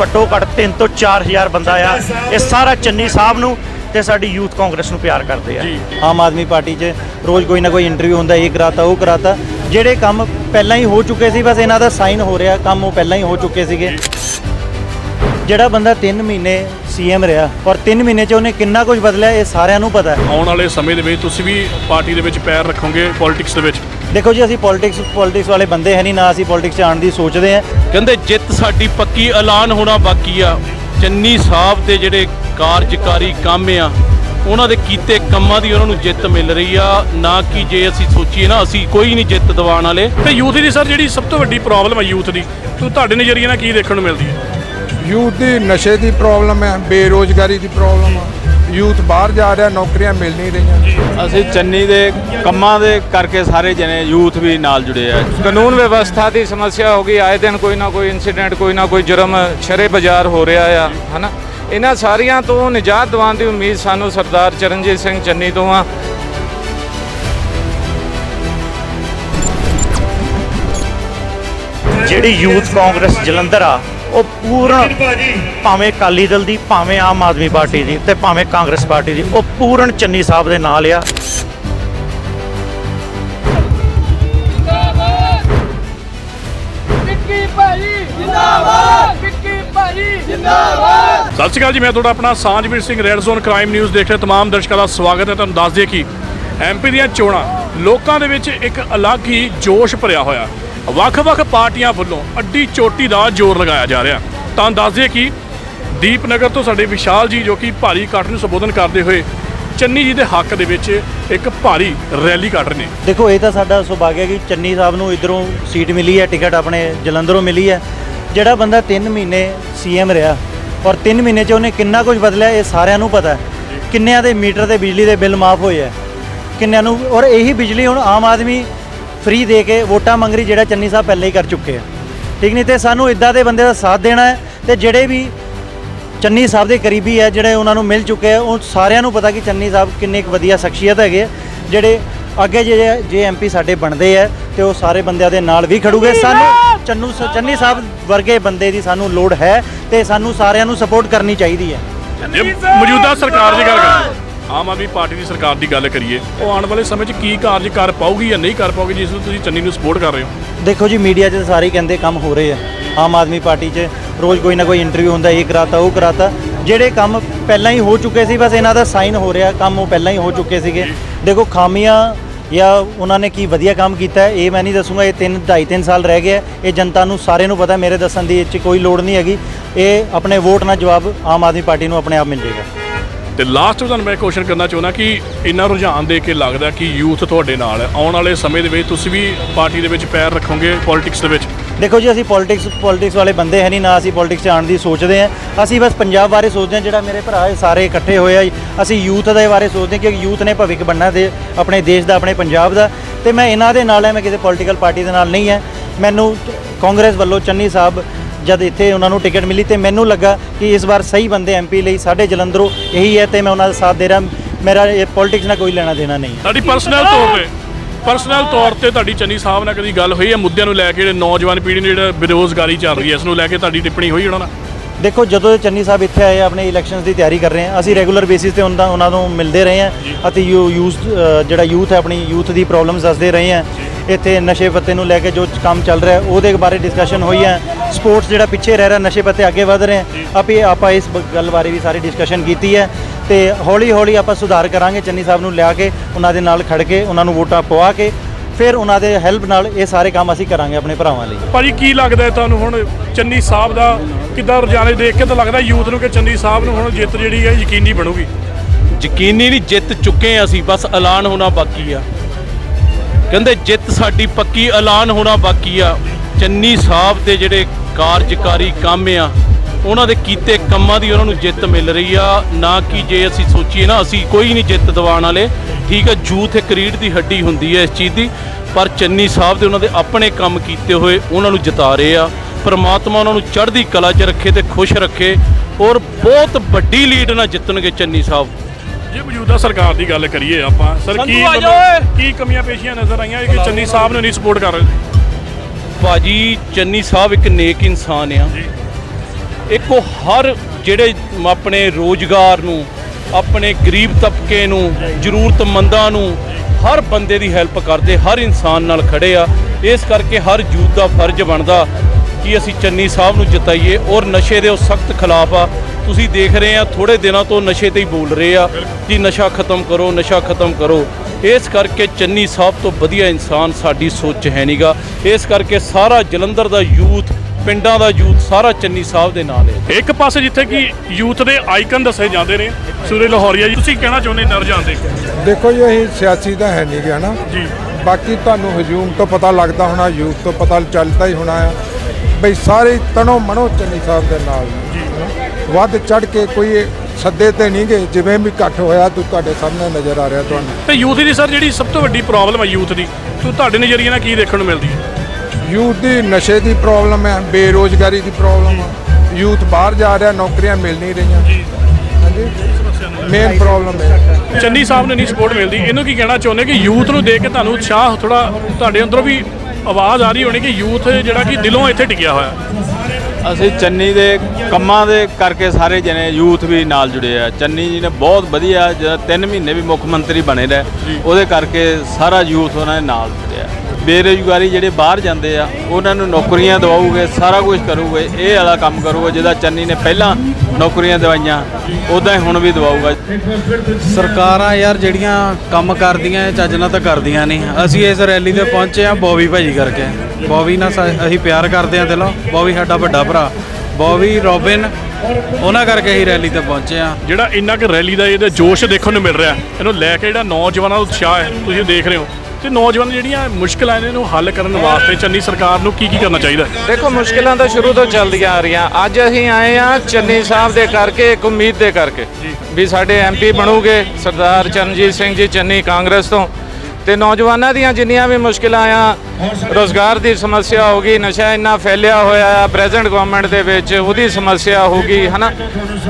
ਘੱਟੋ ਘੱਟ 3 ਤੋਂ 4000 ਬੰਦਾ ਆ। ਇਹ ਸਾਰਾ ਚੰਨੀ ਸਾਹਿਬ ਨੂੰ ਤੇ ਸਾਡੀ ਯੂਥ ਕਾਂਗਰਸ ਨੂੰ ਪਿਆਰ ਕਰਦੇ ਆ। ਆਮ ਆਦਮੀ ਪਾਰਟੀ 'ਚ ਰੋਜ਼ ਕੋਈ ਨਾ ਕੋਈ ਇੰਟਰਵਿਊ ਹੁੰਦਾ ਇਹ ਕਰਾਤਾ ਉਹ ਕਰਾਤਾ। ਜਿਹੜੇ ਕੰਮ ਪਹਿਲਾਂ ਹੀ ਹੋ ਚੁੱਕੇ ਸੀ ਬਸ ਇਹਨਾਂ ਦਾ ਸਾਈਨ ਹੋ ਰਿਹਾ ਕੰਮ ਉਹ ਪਹਿਲਾਂ ਹੀ ਹੋ ਚੁੱਕੇ ਸੀਗੇ। ਜਿਹੜਾ ਬੰਦਾ 3 ਮਹੀਨੇ ਸੀਐਮ ਰਿਹਾ ਔਰ 3 ਮਹੀਨੇ 'ਚ ਉਹਨੇ ਕਿੰਨਾ ਕੁਝ ਬਦਲਿਆ ਇਹ ਸਾਰਿਆਂ ਨੂੰ ਪਤਾ ਹੈ। ਆਉਣ ਵਾਲੇ ਸਮੇਂ ਦੇ ਵਿੱਚ ਤੁਸੀਂ ਵੀ ਪਾਰਟੀ ਦੇ ਵਿੱਚ ਪੈਰ ਰੱਖੋਗੇ ਪੋਲਿਟਿਕਸ ਦੇ ਵਿੱਚ। ਦੇਖੋ ਜੀ ਅਸੀਂ ਪੋਲਿਟਿਕਸ ਪੋਲਿਟਿਕਸ ਵਾਲੇ ਬੰਦੇ ਹੈ ਨਹੀਂ ਨਾ ਅਸੀਂ ਪੋਲਿਟਿਕਸ 'ਚ ਆਉਣ ਦੀ ਸੋਚਦੇ ਹਾਂ। ਕਹਿੰਦੇ ਜਿੱਤ ਸਾਡੀ ਪੱਕੀ ਐਲਾਨ ਹੋਣਾ ਬਾਕੀ ਆ। ਚੰਨੀ ਸਾਹਿਬ ਦੇ ਜਿਹੜੇ ਕਾਰਜਕਾਰੀ ਕੰਮ ਆ ਉਹਨਾਂ ਦੇ ਕੀਤੇ ਕੰਮਾਂ ਦੀ ਉਹਨਾਂ ਨੂੰ ਜਿੱਤ ਮਿਲ ਰਹੀ ਆ। ਨਾ ਕਿ ਜੇ ਅਸੀਂ ਸੋਚੀਏ ਨਾ ਅਸੀਂ ਕੋਈ ਨਹੀਂ ਜਿੱਤ ਦਿਵਾਉਣ ਵਾਲੇ। ਤੇ ਯੂਥ ਦੀ ਸਰ ਜਿਹੜੀ ਸਭ ਤੋਂ ਵੱਡੀ ਪ੍ਰੋਬਲਮ ਹੈ ਯੂਥ ਦੀ ਤੂੰ ਤੁਹਾਡੇ ਨਜ਼ਰੀਏ ਨਾਲ ਕੀ ਦੇਖਣ ਨੂੰ ਮਿਲਦੀ ਹੈ? ਯੂਥ ਦੀ ਨਸ਼ੇ ਦੀ ਪ੍ਰੋਬਲਮ ਹੈ ਬੇਰੋਜ਼ਗਾਰੀ ਦੀ ਪ੍ਰੋਬਲਮ ਹੈ ਯੂਥ ਬਾਹਰ ਜਾ ਰਿਹਾ ਨੌਕਰੀਆਂ ਮਿਲ ਨਹੀਂ ਰਹੀਆਂ। ਅਸੀਂ ਚੰਨੀ ਦੇ ਕੰਮਾਂ ਦੇ ਕਰਕੇ ਸਾਰੇ ਜਣੇ ਯੂਥ ਵੀ ਨਾਲ ਜੁੜੇ ਆ। ਕਾਨੂੰਨ ਵਿਵਸਥਾ ਦੀ ਸਮੱਸਿਆ ਹੋ ਗਈ ਆਏ ਦਿਨ ਕੋਈ ਨਾ ਕੋਈ ਇਨਸੀਡੈਂਟ ਕੋਈ ਨਾ ਕੋਈ ਜੁਰਮ ਸ਼ਰੇ ਬਾਜ਼ਾਰ ਹੋ ਰਿਹਾ ਆ ਹਨਾ? ਇਹਨਾਂ ਸਾਰੀਆਂ ਤੋਂ ਨਿਜਾਤ ਦਿਵਾਉਣ ਦੀ ਉਮੀਦ ਸਾਨੂੰ ਸਰਦਾਰ ਚਰਨਜੀਤ ਸਿੰਘ ਚੰਨੀ ਤੋਂ ਆ। ਜਿਹੜੀ ਯੂਥ ਕਾਂਗਰਸ ਜਲੰਧਰ ਆ ਉਹ ਪੂਰਨ ਭਾਵੇਂ ਅਕਾਲੀ ਦਲ ਦੀ ਭਾਵੇਂ ਆਮ ਆਦਮੀ ਪਾਰਟੀ ਦੀ ਤੇ ਭਾਵੇਂ ਕਾਂਗਰਸ ਪਾਰਟੀ ਦੀ ਉਹ ਪੂਰਨ ਚੰਨੀ ਸਾਹਿਬ ਦੇ ਨਾਲ ਆ ਵਿੱਕੀ ਭਾਈ ਜਿੰਦਾਬਾਦ। ਵਿੱਕੀ ਭਾਈ ਜਿੰਦਾਬਾਦ। ਸਤਿ ਸ਼੍ਰੀ ਅਕਾਲ ਜੀ ਮੈਂ ਤੁਹਾਡਾ ਆਪਣਾ Sanjhveer Singh red zone crime news ਦੇਖ ਰਹੇ ਤਮਾਮ ਦਰਸ਼ਕਾਂ ਦਾ ਸਵਾਗਤ ਹੈ। ਤੁਹਾਨੂੰ ਦੱਸ ਦਈਏ ਕਿ ਐਮਪੀ ਦੀਆਂ ਚੋਣਾਂ ਲੋਕਾਂ ਦੇ ਵਿੱਚ ਇੱਕ ਅਲੱਗ ਹੀ ਜੋਸ਼ ਭਰਿਆ ਹੋਇਆ। ਵੱਖ-ਵੱਖ ਪਾਰਟੀਆਂ ਵੱਲੋਂ ਅੱਡੀ ਚੋਟੀ ਦਾ ਜ਼ੋਰ ਲਗਾਇਆ ਜਾ ਰਿਹਾ। ਤਾਂ ਦੱਸ ਦਈਏ ਕਿ ਦੀਪਨਗਰ ਤੋਂ ਸਾਡੇ ਵਿਸ਼ਾਲ ਜੀ ਜੋ ਕਿ ਭਾਰੀ ਇਕੱਠ ਨੂੰ ਸੰਬੋਧਨ ਕਰਦੇ ਹੋਏ ਚੰਨੀ ਜੀ ਦੇ ਹੱਕ ਦੇ ਵਿੱਚ ਇੱਕ ਭਾਰੀ ਰੈਲੀ ਕੱਢ ਰਹੇ ਨੇ। ਦੇਖੋ, ਇਹ ਤਾਂ ਸਾਡਾ ਸੁਭਾਗ ਹੈ ਕਿ ਚੰਨੀ ਸਾਹਿਬ ਨੂੰ ਇਧਰੋਂ ਸੀਟ ਮਿਲੀ ਹੈ, ਟਿਕਟ ਆਪਣੇ ਜਲੰਧਰੋਂ ਮਿਲੀ ਹੈ। ਜਿਹੜਾ ਬੰਦਾ 3 ਮਹੀਨੇ ਸੀਐਮ ਰਿਹਾ ਔਰ 3 ਮਹੀਨੇ 'ਚ ਉਹਨੇ ਕਿੰਨਾ ਕੁਝ ਬਦਲਿਆ, ਇਹ ਸਾਰਿਆਂ ਨੂੰ ਪਤਾ ਹੈ। ਕਿੰਨਿਆਂ ਦੇ ਮੀਟਰ ਤੇ ਬਿਜਲੀ ਦੇ ਬਿੱਲ ਮਾਫ ਹੋਏ ਹੈ, ਕਿੰਨਿਆਂ ਨੂੰ ਔਰ ਇਹੀ ਬਿਜਲੀ ਹੁਣ ਆਮ ਆਦਮੀ ਫ੍ਰੀ ਦੇ ਕੇ ਵੋਟਾਂ ਮੰਗ ਰਹੀ ਜਿਹੜਾ ਚੰਨੀ ਸਾਹਿਬ ਪਹਿਲਾਂ ਹੀ ਕਰ ਚੁੱਕੇ ਆ। ਠੀਕ ਨਹੀਂ ਤੇ ਸਾਨੂੰ ਇਦਾਂ ਦੇ ਬੰਦੇ ਦਾ ਸਾਥ ਦੇਣਾ ਹੈ ਤੇ ਜਿਹੜੇ ਵੀ ਚੰਨੀ ਸਾਹਿਬ ਦੇ ਕਰੀਬੀ ਹੈ ਜਿਹੜੇ ਉਹਨਾਂ ਨੂੰ ਮਿਲ ਚੁੱਕੇ ਆ ਉਹ ਸਾਰਿਆਂ ਨੂੰ ਪਤਾ ਕਿ ਚੰਨੀ ਸਾਹਿਬ ਕਿੰਨੇ ਇੱਕ ਵਧੀਆ ਸ਼ਖਸੀਅਤ ਹੈਗੇ ਜਿਹੜੇ ਅੱਗੇ ਜੇ ਜੇ ਐਮਪੀ ਸਾਡੇ ਬਣਦੇ ਆ ਤੇ ਉਹ ਸਾਰੇ ਬੰਦਿਆਂ ਦੇ ਨਾਲ ਵੀ ਖੜੂਗੇ। ਸਾਨੂੰ ਚੰਨੂ ਸ- ਚੰਨੀ ਸਾਹਿਬ ਵਰਗੇ ਬੰਦੇ ਦੀ ਸਾਨੂੰ ਲੋੜ ਹੈ ਤੇ ਸਾਨੂੰ ਸਾਰਿਆਂ ਨੂੰ ਸਪੋਰਟ ਕਰਨੀ ਚਾਹੀਦੀ ਹੈ। ਜੇ ਮੌਜੂਦਾ ਸਰਕਾਰ ਦੀ ਗੱਲ ਕਰੀਏ। ਆਮ ਆਦਮੀ ਪਾਰਟੀ ਦੀ ਸਰਕਾਰ ਦੀ ਗੱਲ ਕਰੀਏ, ਉਹ ਆਉਣ ਵਾਲੇ ਸਮੇਂ 'ਚ ਕੀ ਕਾਰਜ ਕਰ ਪਾਉਗੀ ਜਾਂ ਨਹੀਂ ਕਰ ਪਾਉਗੀ ਜਿਸ ਨੂੰ ਤੁਸੀਂ ਚੰਨੀ ਨੂੰ ਸਪੋਰਟ ਕਰ ਰਹੇ ਹੋ? ਦੇਖੋ ਜੀ, ਮੀਡੀਆ 'ਚ ਸਾਰੇ ਕਹਿੰਦੇ ਕੰਮ ਹੋ ਰਹੇ ਆ। ਆਮ ਆਦਮੀ ਪਾਰਟੀ 'ਚ ਰੋਜ਼ ਕੋਈ ਨਾ ਕੋਈ ਇੰਟਰਵਿਊ ਹੁੰਦਾ, ਇਹ ਕਰਾਤਾ, ਉਹ ਕਰਾਤਾ। ਜਿਹੜੇ ਕੰਮ ਪਹਿਲਾਂ ਹੀ ਹੋ ਚੁੱਕੇ ਸੀ, ਬਸ ਇਹਨਾਂ ਦਾ ਸਾਈਨ ਹੋ ਰਿਹਾ, ਕੰਮ ਉਹ ਪਹਿਲਾਂ ਹੀ ਹੋ ਚੁੱਕੇ ਸੀਗੇ। ਦੇਖੋ, ਖਾਮੀਆਂ ਜਾਂ ਉਹਨਾਂ ਨੇ ਕੀ ਵਧੀਆ ਕੰਮ ਕੀਤਾ ਹੈ ਇਹ ਮੈਂ ਨਹੀਂ ਦੱਸੂਗਾ, ਇਹ 3 2.5 3 ਸਾਲ ਰਹਿ ਗਏ ਇਹ ਜਨਤਾ ਨੂੰ ਸਾਰੇ ਨੂੰ ਪਤਾ, ਮੇਰੇ ਦੱਸਣ ਦੀ ਇਹ 'ਚ ਕੋਈ ਲੋੜ ਨਹੀਂ ਹੈਗੀ। ਇਹ ਆਪਣੇ ਵੋਟ ਨਾਲ ਜਵਾਬ ਆਮ ਆਦਮੀ ਪਾਰਟੀ ਨੂੰ ਆਪਣੇ ਆਪ ਮਿਲ ਜਾਏਗਾ। ਤੇ ਲਾਸਟ ਤੁਹਾਨੂੰ ਮੈਂ ਕੁਐਸਚਨ ਕਰਨਾ ਚਾਹੁੰਦਾ ਕਿ ਇੰਨਾ ਰੁਝਾਨ ਦੇ ਕੇ ਲੱਗਦਾ ਕਿ ਯੂਥ ਤੁਹਾਡੇ ਨਾਲ ਹੈ। ਆਉਣ ਵਾਲੇ ਸਮੇਂ ਦੇ ਵਿੱਚ ਤੁਸੀਂ ਵੀ ਪਾਰਟੀ ਦੇ ਵਿੱਚ ਪੈਰ ਰੱਖੋਗੇ ਪੋਲਿਟਿਕਸ ਦੇ ਵਿੱਚ? ਦੇਖੋ ਜੀ, ਅਸੀਂ ਪੋਲਿਟਿਕਸ ਪੋਲਿਟਿਕਸ ਵਾਲੇ ਬੰਦੇ ਹੈ ਨਹੀਂ, ਨਾ ਅਸੀਂ ਪੋਲਿਟਿਕਸ 'ਚ ਆਉਣ ਦੀ ਸੋਚਦੇ ਹਾਂ। ਅਸੀਂ ਬਸ ਪੰਜਾਬ ਬਾਰੇ ਸੋਚਦੇ ਹਾਂ, ਜਿਹੜਾ ਮੇਰੇ ਭਰਾ ਸਾਰੇ ਇਕੱਠੇ ਹੋਏ ਆ ਅਸੀਂ ਯੂਥ ਦੇ ਬਾਰੇ ਸੋਚਦੇ ਹਾਂ ਕਿਉਂਕਿ ਯੂਥ ਨੇ ਭਵਿੱਖ ਬਣਨਾ ਦੇ, ਆਪਣੇ ਦੇਸ਼ ਦਾ, ਆਪਣੇ ਪੰਜਾਬ ਦਾ। ਤੇ ਮੈਂ ਇਹਨਾਂ ਦੇ ਨਾਲ ਹੈ, ਮੈਂ ਕਿਸੇ ਪੋਲਿਟੀਕਲ ਪਾਰਟੀ ਦੇ ਨਾਲ ਨਹੀਂ ਹੈ। ਮੈਨੂੰ ਕਾਂਗਰਸ ਵੱਲੋਂ ਚੰਨੀ ਸਾਹਿਬ ਜਦ ਇੱਥੇ ਉਹਨਾਂ ਨੂੰ ਟਿਕਟ ਮਿਲੀ ਤੇ ਮੈਨੂੰ ਲੱਗਾ ਕਿ ਇਸ ਵਾਰ ਸਹੀ ਬੰਦੇ ਐਮਪੀ ਲਈ ਸਾਡੇ ਜਲੰਧਰੋਂ ਇਹੀ ਹੈ ਤੇ ਮੈਂ ਉਹਨਾਂ ਦਾ ਸਾਥ ਦੇ ਰਿਹਾ। ਮੇਰਾ ਇਹ ਪੋਲਿਟਿਕਸ ਨਾਲ ਕੋਈ ਲੈਣਾ ਦੇਣਾ ਨਹੀਂ। ਸਾਡੀ ਪਰਸਨਲ ਤੌਰ ਤੇ ਪਰਸਨਲ ਤੌਰ ਤੇ ਤੁਹਾਡੀ ਚੰਨੀ ਸਾਹਿਬ ਨਾਲ ਕਦੀ ਗੱਲ ਹੋਈ ਹੈ ਮੁੱਦਿਆਂ ਨੂੰ ਲੈ ਕੇ ਜਿਹੜੇ ਨੌਜਵਾਨ ਪੀੜ੍ਹੀ ਨੂੰ ਜਿਹੜਾ ਬੇਰੋਜ਼ਗਾਰੀ ਚੱਲ ਰਹੀ ਹੈ ਇਸ ਨੂੰ ਲੈ ਕੇ ਤੁਹਾਡੀ ਟਿੱਪਣੀ ਹੋਈ ਉਹਨਾਂ ਨਾਲ? ਦੇਖੋ ਜਦੋਂ ਚੰਨੀ ਸਾਹਿਬ ਇੱਥੇ ਆਏ ਆਪਣੇ ਇਲੈਕਸ਼ਨਸ ਦੀ ਤਿਆਰੀ ਕਰ ਰਹੇ ਹਾਂ ਅਸੀਂ ਰੈਗੂਲਰ ਬੇਸਿਸ ਤੇ ਉਹਨਾਂ ਉਹਨਾਂ ਨੂੰ ਮਿਲਦੇ ਰਹੇ ਹਾਂ ਅਤੇ ਯੂ ਯੂਥ ਜਿਹੜਾ ਯੂਥ ਹੈ ਆਪਣੀ ਯੂਥ ਦੀ ਪ੍ਰੋਬਲਮਸ ਦੱਸਦੇ ਰਹੇ ਹਾਂ। ਇੱਥੇ ਨਸ਼ੇ ਪੱਤੇ ਨੂੰ ਲੈ ਕੇ ਜੋ ਕੰਮ ਚੱਲ ਰਿਹਾ ਉਹਦੇ ਬਾਰੇ ਡਿਸਕਸ਼ਨ ਹੋਈ ਹੈ। ਸਪੋਰਟਸ ਜਿਹੜਾ ਪਿੱਛੇ ਰਹਿ ਰਿਹਾ ਨਸ਼ੇ ਪੱਤੇ ਅੱਗੇ ਵਧ ਰਹੇ ਹੈ ਆਪੇ ਆਪਾਂ ਇਸ ਬ- ਗੱਲ ਬਾਰੇ ਵੀ ਸਾਰੀ ਡਿਸਕਸ਼ਨ ਕੀਤੀ ਹੈ ਤੇ ਹੌਲੀ ਹੌਲੀ ਆਪਾਂ ਸੁਧਾਰ ਕਰਾਂਗੇ ਚੰਨੀ ਸਾਹਿਬ ਨੂੰ ਲਿਆ ਕੇ ਉਹਨਾਂ ਦੇ ਨਾਲ ਖੜ ਕੇ ਉਹਨਾਂ ਨੂੰ ਵੋਟਾਂ ਪਵਾ ਕੇ ਫਿਰ ਉਹਨਾਂ ਦੇ ਹੈਲਪ ਨਾਲ ਇਹ ਸਾਰੇ ਕੰਮ ਅਸੀਂ ਕਰਾਂਗੇ ਆਪਣੇ ਭਰਾਵਾਂ ਲਈ। ਭਾਜੀ ਕੀ ਲੱਗਦਾ ਹੈ ਤੁਹਾਨੂੰ ਹੁਣ ਚੰਨੀ ਸਾਹਿਬ ਦਾ ਕਿੱਦਾਂ ਰੁਝਾਨ ਦੇਖ ਕੇ ਤਾਂ ਲੱਗਦਾ ਯੂਥ ਨੂੰ ਕਿ ਚੰਨੀ ਸਾਹਿਬ ਨੂੰ ਹੁਣ ਜਿੱਤ ਜਿਹੜੀ ਹੈ ਯਕੀਨੀ ਬਣੂਗੀ। ਯਕੀਨੀ ਨਹੀਂ ਜਿੱਤ ਚੁੱਕੇ ਆ ਅਸੀਂ ਬਸ ਐਲਾਨ ਹੋਣਾ ਬਾਕੀ ਆ। ਕਹਿੰਦੇ ਜਿੱਤ ਸਾਡੀ ਪੱਕੀ ਐਲਾਨ ਹੋਣਾ ਬਾਕੀ ਆ। ਚੰਨੀ ਸਾਹਿਬ ਦੇ ਜਿਹੜੇ ਕਾਰਜਕਾਰੀ ਕੰਮ ਆ ਉਹਨਾਂ ਦੇ ਕੀਤੇ ਕੰਮਾਂ ਦੀ ਉਹਨਾਂ ਨੂੰ ਜਿੱਤ ਮਿਲ ਰਹੀ ਆ। ਨਾ ਕਿ ਜੇ ਅਸੀਂ ਸੋਚੀਏ ਨਾ ਅਸੀਂ ਕੋਈ ਨਹੀਂ ਜਿੱਤ ਦਿਵਾਉਣ ਵਾਲੇ। ਠੀਕ ਹੈ ਯੂਥ ਇੱਕ ਰੀੜ ਦੀ ਹੱਡੀ ਹੁੰਦੀ ਹੈ ਇਸ ਚੀਜ਼ ਦੀ ਪਰ ਚੰਨੀ ਸਾਹਿਬ ਦੇ ਉਹਨਾਂ ਦੇ ਆਪਣੇ ਕੰਮ ਕੀਤੇ ਹੋਏ ਉਹਨਾਂ ਨੂੰ ਜਿਤਾ ਰਹੇ ਆ। ਪਰਮਾਤਮਾ ਉਹਨਾਂ ਨੂੰ ਚੜ੍ਹਦੀ ਕਲਾ 'ਚ ਰੱਖੇ ਤੇ ਖੁਸ਼ ਰੱਖੇ ਔਰ ਬਹੁਤ ਵੱਡੀ ਲੀਡ ਨਾਲ ਜਿੱਤਣਗੇ ਚੰਨੀ ਸਾਹਿਬ। ਜੇ ਮੌਜੂਦਾ ਸਰਕਾਰ ਦੀ ਗੱਲ ਕਰੀਏ ਆਪਾਂ ਸਰ ਕੀ ਕੀ ਕਮੀਆਂ ਪੇਸ਼ੀਆਂ ਨਜ਼ਰ ਆਈਆਂ? ਕਿ ਚੰਨੀ ਸਾਹਿਬ ਨੂੰ ਨਹੀਂ ਸਪੋਰਟ ਕਰ ਰਹੇ? ਭਾਜੀ ਚੰਨੀ ਸਾਹਿਬ ਇੱਕ ਨੇਕ ਇਨਸਾਨ ਆ। ਇੱਕ ਉਹ ਹਰ ਜਿਹੜੇ ਆਪਣੇ ਰੋਜ਼ਗਾਰ ਨੂੰ ਆਪਣੇ ਗਰੀਬ ਤਬਕੇ ਨੂੰ ਜ਼ਰੂਰਤਮੰਦਾਂ ਨੂੰ ਹਰ ਬੰਦੇ ਦੀ ਹੈਲਪ ਕਰਦੇ ਹਰ ਇਨਸਾਨ ਨਾਲ ਖੜੇ ਆ। ਇਸ ਕਰਕੇ ਹਰ ਯੂਥ ਦਾ ਫਰਜ਼ ਬਣਦਾ ਕਿ ਅਸੀਂ ਚੰਨੀ ਸਾਹਿਬ ਨੂੰ ਜਿਤਾਈਏ ਔਰ ਨਸ਼ੇ ਦੇ ਉਹ ਸਖਤ ਖਿਲਾਫ ਆ? ਤੁਸੀਂ ਦੇਖ ਰਹੇ ਆ ਥੋੜੇ ਦਿਨਾਂ ਤੋਂ ਨਸ਼ੇ ਤੇ ਹੀ ਬੋਲ ਰਹੇ ਆ ਕਿ ਨਸ਼ਾ ਖਤਮ ਕਰੋ ਨਸ਼ਾ ਖਤਮ ਕਰੋ। ਇਸ ਕਰਕੇ ਚੰਨੀ ਸਾਹਿਬ ਤੋਂ ਵਧੀਆ ਇਨਸਾਨ ਸਾਡੀ ਸੋਚ ਹੈ ਨਹੀਂਗਾ ਇਸ ਕਰਕੇ ਸਾਰਾ ਜਲੰਧਰ ਦਾ ਯੂਥ ਪਿੰਡਾਂ ਦਾ ਯੂਥ ਸਾਰਾ ਚੰਨੀ ਸਾਹਿਬ ਦੇ ਨਾਲ ਹੈ। ਇੱਕ ਪਾਸੇ ਜਿੱਥੇ ਕਿ ਯੂਥ ਦੇ ਆਈਕਨ ਦੱਸੇ ਜਾਂਦੇ ਨੇ ਸੂਰੇ ਲਾਹੌਰੀਆ ਜੀ ਤੁਸੀਂ ਕਹਿਣਾ ਚਾਹੁੰਦੇ ਨਰ ਜਾਂਦੇ? ਦੇਖੋ ਜੀ ਅਸੀਂ ਸਿਆਸੀ ਤਾਂ ਹੈ ਨਹੀਂ ਗਿਆ ਨਾ। ਜੀ। ਬਾਕੀ ਤੁਹਾਨੂੰ ਹਜੂਮ ਤੋਂ ਪਤਾ ਲੱਗਦਾ ਹੋਣਾ ਯੂਥ ਤੋਂ ਪਤਾ ਚੱਲਦਾ ਹੀ ਹੋਣਾ ਆ। ਬਈ ਸਾਰੇ ਤਣੋ ਮਨੋ ਚੰਨੀ ਸਾਹਿਬ ਦੇ ਨਾਲ। ਵੱਧ ਚੜ ਕੇ ਕੋਈ ਸੱਦੇ ਤੇ ਨਹੀਂ ਗਏ ਜਿਵੇਂ ਵੀ ਇਕੱਠ ਹੋਇਆ ਤੂੰ ਤੁਹਾਡੇ ਸਾਹਮਣੇ ਨਜ਼ਰ ਆ ਰਿਹਾ ਤੁਹਾਨੂੰ। ਤੇ ਯੂਥ ਦੀ ਸਰ ਜਿਹੜੀ ਸਭ ਤੋਂ ਵੱਡੀ ਪ੍ਰੋਬਲਮ ਹੈ ਯੂਥ ਦੀ ਤੂੰ ਤੁਹਾਡੇ ਨਜ਼ਰੀਏ ਨਾਲ ਕੀ ਦੇਖਣ ਨੂੰ ਮਿਲਦੀ? ਹੈ ਯੂਥ ਦੀ ਨਸ਼ੇ ਦੀ ਪ੍ਰੋਬਲਮ ਹੈ ਬੇਰੋਜ਼ਗਾਰੀ ਦੀ ਪ੍ਰੋਬਲਮ ਆ। ਯੂਥ ਬਾਹਰ ਜਾ ਰਿਹਾ ਨੌਕਰੀਆਂ ਮਿਲ ਨਹੀਂ ਰਹੀਆਂ। ਹਾਂਜੀ। ਮੇਨ ਪ੍ਰੋਬਲਮ ਹੈ ਚੰਨੀ ਸਾਹਿਬ ਨੇ ਨਹੀਂ ਸਪੋਰਟ ਮਿਲਦੀ। ਇਹਨੂੰ ਕੀ ਕਹਿਣਾ ਚਾਹੁੰਦੇ ਕਿ ਯੂਥ ਨੂੰ ਦੇਖ ਕੇ ਤੁਹਾਨੂੰ ਉਤਸ਼ਾਹ ਥੋੜਾ ਤੁਹਾਡੇ ਅੰਦਰੋਂ ਵੀ ਆਵਾਜ਼ ਆ ਰਹੀ ਹੋਣੀ ਕਿ ਯੂਥ ਜਿਹੜਾ ਕਿ ਦਿਲੋਂ ਇੱਥੇ ਟਿਕਿਆ ਹੋਇਆ ਅਸੀਂ ਚੰਨੀ ਦੇ ਕੰਮਾਂ ਦੇ ਕਰਕੇ ਸਾਰੇ ਜਣੇ ਯੂਥ ਵੀ ਨਾਲ ਜੁੜੇ ਆ। ਚੰਨੀ ਜੀ ਨੇ ਬਹੁਤ ਵਧੀਆ ਜਿਹੜਾ 3 ਮਹੀਨੇ ਵੀ ਮੁੱਖ ਮੰਤਰੀ ਬਣੇ ਰਹੇ ਉਹਦੇ ਕਰਕੇ ਸਾਰਾ ਯੂਥ ਉਹਨਾਂ ਦੇ ਨਾਲ ਜੁੜਿਆ। ਬੇਰੁਜ਼ਗਾਰੀ ਜਿਹੜੇ ਬਾਹਰ ਜਾਂਦੇ ਆ ਉਹਨਾਂ ਨੂੰ ਨੌਕਰੀਆਂ ਦਿਵਾਉਗੇ ਸਾਰਾ ਕੁਝ ਕਰੂਗੇ ਇਹ ਵਾਲਾ ਕੰਮ ਕਰੂਗਾ ਜਿਹਦਾ ਚੰਨੀ ਨੇ ਪਹਿਲਾਂ ਨੌਕਰੀਆਂ ਦਿਵਾਈਆਂ ਉਦਾਂ ਹੀ ਹੁਣ ਵੀ ਦਿਵਾਊਗਾ। ਸਰਕਾਰਾਂ ਯਾਰ ਜਿਹੜੀਆਂ ਕੰਮ ਕਰਦੀਆਂ ਇਹ ਚੱਜ ਨਾਲ ਤਾਂ ਕਰਦੀਆਂ ਨਹੀਂ। ਅਸੀਂ ਇਸ ਰੈਲੀ ਤੇ ਪਹੁੰਚੇ ਆ ਬੌਬੀ ਭਾਜੀ ਕਰਕੇ। ਬੌਬੀ ਨਾਲ ਅਸੀਂ ਪਿਆਰ ਕਰਦੇ ਆ ਦਿਲੋਂ। ਬੌਬੀ ਸਾਡਾ ਵੱਡਾ ਭਰਾ। ਬੌਬੀ ਰੋਬਿਨ ਉਹਨਾਂ ਕਰਕੇ ਅਸੀਂ ਰੈਲੀ ਤੇ ਪਹੁੰਚੇ ਆ ਜਿਹੜਾ ਇੰਨਾ ਕਿ ਰੈਲੀ ਦਾ ਇਹਦਾ ਜੋਸ਼ ਦੇਖਣ ਨੂੰ ਮਿਲ ਰਿਹਾ। ਇਹਨੂੰ ਲੈ ਕੇ ਜਿਹੜਾ ਨੌਜਵਾਨਾਂ ਦਾ ਉਤਸ਼ਾਹ ਹੈ ਤੁਸੀਂ ਦੇਖ ਰਹੇ ਹੋ। ਤੇ ਨੌਜਵਾਨ ਜਿਹੜੀਆਂ ਮੁਸ਼ਕਲਾਂ ਇਹਨਾਂ ਨੂੰ ਹੱਲ ਕਰਨ ਵਾਸਤੇ ਚੰਨੀ ਸਰਕਾਰ ਨੂੰ ਕੀ ਕੀ ਕਰਨਾ ਚਾਹੀਦਾ? ਦੇਖੋ ਮੁਸ਼ਕਿਲਾਂ ਤਾਂ ਸ਼ੁਰੂ ਤੋਂ ਚੱਲਦੀਆਂ ਆ ਰਹੀਆਂ। ਅੱਜ ਅਸੀਂ ਆਏ ਆ ਚੰਨੀ ਸਾਹਿਬ ਦੇ ਕਰਕੇ ਇੱਕ ਉਮੀਦ ਦੇ ਕਰਕੇ ਵੀ ਸਾਡੇ ਐਮਪੀ ਬਣੂਗੇ ਸਰਦਾਰ ਚਰਨਜੀਤ ਸਿੰਘ ਜੀ ਚੰਨੀ ਕਾਂਗਰਸ ਤੋਂ। ਤੇ ਨੌਜਵਾਨਾਂ ਦੀਆਂ ਜਿੰਨੀਆਂ ਵੀ ਮੁਸ਼ਕਿਲਾਂ ਆ ਰੋਜ਼ਗਾਰ ਦੀ ਸਮੱਸਿਆ ਹੋਗੀ ਨਸ਼ਾ ਇੰਨਾ ਫੈਲਿਆ ਹੋਇਆ ਆ ਪ੍ਰੈਜ਼ੈਂਟ ਗਵਰਨਮੈਂਟ ਦੇ ਵਿੱਚ ਉਹਦੀ ਸਮੱਸਿਆ ਹੋਗੀ ਹਨਾ?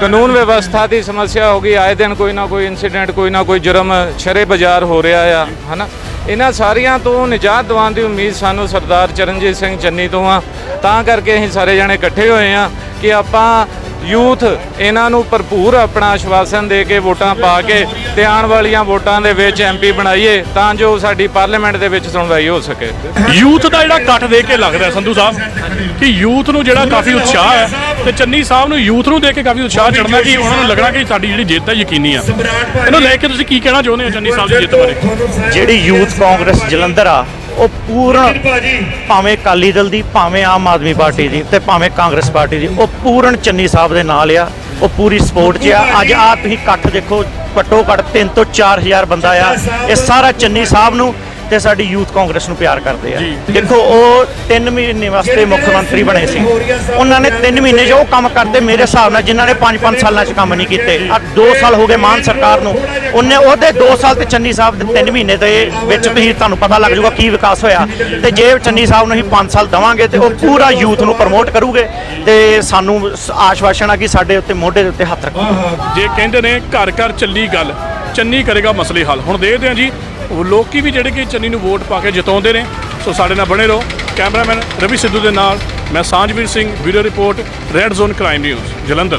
ਕਾਨੂੰਨ ਵਿਵਸਥਾ ਦੀ ਸਮੱਸਿਆ ਹੋਗੀ ਆਏ ਦਿਨ ਕੋਈ ਨਾ ਕੋਈ ਇਨਸੀਡੈਂਟ ਕੋਈ ਨਾ ਕੋਈ ਜੁਰਮ ਸ਼ਰੇ ਬਾਜ਼ਾਰ ਹੋ ਰਿਹਾ ਆ ਹਨਾ? ਇਹਨਾਂ ਸਾਰੀਆਂ ਤੋਂ ਨਿਜਾਤ ਦਿਵਾਉਣ ਦੀ ਉਮੀਦ ਸਾਨੂੰ ਸਰਦਾਰ ਚਰਨਜੀਤ ਸਿੰਘ ਚੰਨੀ ਤੋਂ ਆ। ਤਾਂ ਕਰਕੇ ਅਸੀਂ ਸਾਰੇ ਜਣੇ ਇਕੱਠੇ ਹੋਏ ਆ। ਕਿ ਆਪਾਂ ਯੂਥ ਇਹਨਾਂ ਨੂੰ ਭਰਪੂਰ ਆਪਣਾ ਆਸ਼ਵਾਸਨ ਦੇ ਕੇ ਵੋਟਾਂ ਪਾ ਕੇ ਤੇ ਆਉਣ ਵਾਲੀਆਂ ਵੋਟਾਂ ਦੇ ਵਿੱਚ ਐਮਪੀ ਬਣਾਈਏ ਤਾਂ ਜੋ ਸਾਡੀ ਪਾਰਲੀਮੈਂਟ ਦੇ ਵਿੱਚ ਸੁਣਵਾਈ ਹੋ ਸਕੇ। ਯੂਥ ਦਾ ਜਿਹੜਾ ਇਕੱਠ ਦੇਖ ਕੇ ਲੱਗਦਾ ਸੰਧੂ ਸਾਹਿਬ ਕਿ ਯੂਥ ਨੂੰ ਜਿਹੜਾ ਕਾਫੀ ਉਤਸ਼ਾਹ ਹੈ ਤੇ ਚੰਨੀ ਸਾਹਿਬ ਨੂੰ ਯੂਥ ਨੂੰ ਦੇਖ ਕੇ ਕਾਫੀ ਉਤਸ਼ਾਹ ਚੜਦਾ ਕਿ ਉਹਨਾਂ ਨੂੰ ਲੱਗਣਾ ਕਿ ਸਾਡੀ ਜਿਹੜੀ ਜਿੱਤ ਹੈ ਯਕੀਨੀ ਆ। ਇਹਨੂੰ ਲੈ ਕੇ ਤੁਸੀਂ ਕੀ ਕਹਿਣਾ ਚਾਹੁੰਦੇ ਹੋ ਚੰਨੀ ਸਾਹਿਬ ਦੀ ਜਿੱਤ ਬਾਰੇ? ਜਿਹੜੀ ਯੂਥ ਕਾਂਗਰਸ ਜਲੰਧਰ ਆ ਉਹ ਪੂਰਨ ਭਾਵੇਂ ਅਕਾਲੀ ਦਲ ਦੀ ਭਾਵੇਂ ਆਮ ਆਦਮੀ ਪਾਰਟੀ ਦੀ ਤੇ ਭਾਵੇਂ ਕਾਂਗਰਸ ਪਾਰਟੀ ਦੀ ਉਹ ਪੂਰਨ ਚੰਨੀ ਸਾਹਿਬ ਦੇ ਨਾਲ ਆ। ਉਹ ਪੂਰੀ ਸਪੋਰਟ 'ਚ ਆ। ਅੱਜ ਆ ਤੁਸੀਂ ਇਕੱਠ ਦੇਖੋ ਘੱਟੋ ਘੱਟ 3 ਤੋਂ 4000 ਬੰਦਾ ਆ। ਇਹ ਸਾਰਾ ਚੰਨੀ ਸਾਹਿਬ ਨੂੰ ਤੇ ਸਾਡੀ ਯੂਥ ਕਾਂਗਰਸ ਨੂੰ ਪਿਆਰ ਕਰਦੇ ਆ। ਦੇਖੋ ਉਹ 3 ਮਹੀਨੇ ਵਾਸਤੇ ਮੁੱਖ ਮੰਤਰੀ ਬਣੇ ਸੀ। ਉਹਨਾਂ ਨੇ 3 ਮਹੀਨੇ ਉਹ ਕੰਮ ਕਰਦੇ ਮੇਰੇ ਹਿਸਾਬ ਨਾਲ ਜਿਨ੍ਹਾਂ ਨੇ 5-5 ਸਾਲਾਂ 'ਚ ਕੰਮ ਨਹੀਂ ਕੀਤੇ। ਆ 2 ਸਾਲ ਹੋ ਗਏ ਮਾਨ ਸਰਕਾਰ ਨੂੰ। ਉਹਨੇ ਉਹਦੇ 2 ਸਾਲ ਤੇ ਚੰਨੀ ਸਾਹਿਬ ਦੇ 3 ਮਹੀਨੇ ਦੇ ਵਿੱਚ ਤੁਸੀਂ ਤੁਹਾਨੂੰ ਪਤਾ ਲੱਗ ਜਾਊਗਾ ਕੀ ਵਿਕਾਸ ਹੋਇਆ। ਤੇ ਜੇ ਚੰਨੀ ਸਾਹਿਬ ਨੂੰ ਅਸੀਂ 5 ਸਾਲ ਦਵਾਂਗੇ ਤੇ ਉਹ ਪੂਰਾ ਯੂਥ ਨੂੰ ਪ੍ਰਮੋਟ ਕਰੂਗੇ। ਤੇ ਸਾਨੂੰ ਆਸ਼ਵਾਸਨ ਆ ਕਿ ਸਾਡੇ ਉੱਤੇ ਮੋਢੇ ਦੇ ਉੱਤੇ ਹੱਥ ਰੱਖੋ। ਜੇ ਕਹਿੰਦੇ ਨੇ ਘਰ ਘਰ ਚੱਲੀ ਗੱਲ ਚੰਨੀ ਕਰੇਗਾ ਮਸਲੇ ਹੱਲ। ਹੁਣ ਦੇਖਦੇ ਹਾਂ ਜੀ ਲੋਕੀ ਵੀ ਜਿਹੜੇ ਕਿ ਚੰਨੀ ਨੂੰ ਵੋਟ ਪਾ ਕੇ ਜਿਤਾਉਂਦੇ ਨੇ। ਸੋ ਸਾਡੇ ਨਾਲ ਬਣੇ ਰਹੋ। ਕੈਮਰਾਮੈਨ ਰਵੀ ਸਿੱਧੂ ਦੇ ਨਾਲ ਮੈਂ Sanjhveer Singh video report red zone crime news Jalandhar.